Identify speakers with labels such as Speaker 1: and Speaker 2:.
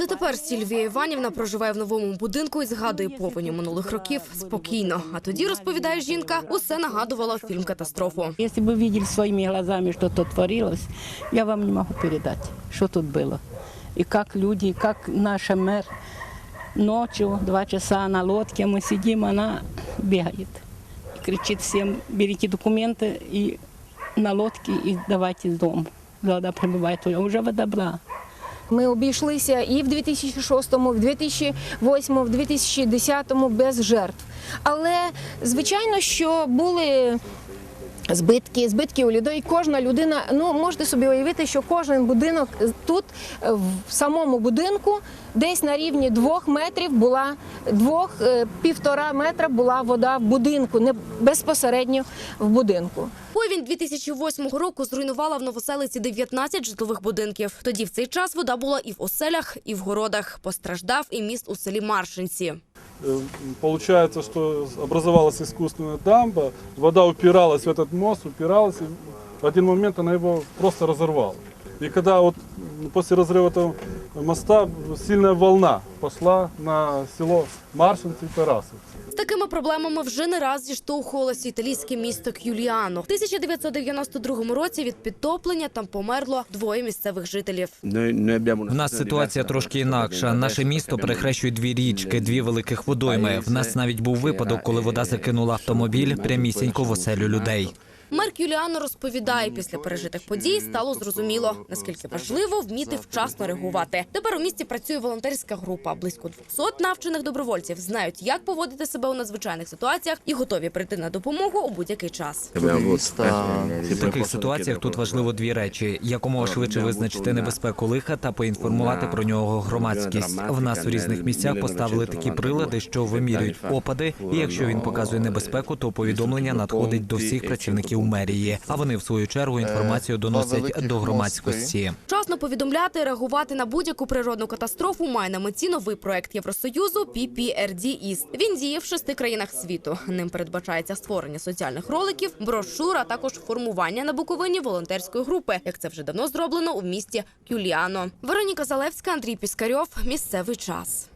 Speaker 1: Це тепер Сільвія Іванівна проживає в новому будинку і згадує повені минулих років спокійно. А тоді розповідає жінка, усе нагадувало фільм катастрофу.
Speaker 2: Если бы видели своими глазами, что тут творилось, я вам не могу передать, что тут было. И как люди, и как наша мэр ночью, два часа на лодке мы сидим, она бегает. И кричит всем, берите документы и на лодке и давайте из дома. Вода прибывает, уже вода была.
Speaker 3: Ми обійшлися і в 2006, в 2008, в 2010 без жертв. Але звичайно, що були збитки, збитки у людей. Кожна людина, ну можете собі уявити, що кожен будинок тут, е, в самому будинку, десь на рівні двох метрів була двох е, півтора метра була вода в будинку, не безпосередньо в будинку.
Speaker 1: Повінь 2008 року зруйнувала в Новоселиці 19 житлових будинків. Тоді в цей час вода була і в оселях, і в городах. Постраждав і міст у селі Маршинці.
Speaker 4: Э, Получается, что образовалась искусственная дамба, вода упиралась в этот мост, упиралась, и в один момент она его просто разорвала. И когда вот м, после разрыва этого моста сильная волна пошла на село Маршинцы и Тарасовцы.
Speaker 1: Такими проблемами вже не раз зіштовхувалося італійське місто Кюліано. В 1992 році від підтоплення там померло двоє місцевих жителів.
Speaker 5: В нас ситуація трошки інакша. Наше місто перехрещує дві річки, дві великих водойми. В нас навіть був випадок, коли вода закинула автомобіль прямісінько в оселю людей.
Speaker 1: Мер Кюліано розповідає, після пережитих подій стало зрозуміло, наскільки важливо вміти вчасно реагувати. Тепер у місті працює волонтерська група. Близько 200 навчених добровольців знають, як поводити себе у надзвичайних ситуаціях і готові прийти на допомогу у будь-який час.
Speaker 5: В таких ситуаціях тут важливо дві речі: якомога швидше визначити небезпеку лиха та поінформувати про нього громадськість. В нас у різних місцях поставили такі прилади, що вимірюють опади. І якщо він показує небезпеку, то повідомлення надходить до всіх працівників мерії. А вони в свою чергу інформацію доносять до громадськості.
Speaker 1: Вчасно повідомляти, реагувати на будь-яку природну катастрофу має на меті новий проект Євросоюзу PPRD East. Він діє в шести країнах світу. Ним передбачається створення соціальних роликів, брошур, а також формування на Буковині волонтерської групи, як це вже давно зроблено у місті Кюліано. Вероніка Залевська, Андрій Піскарьов. Місцевий час.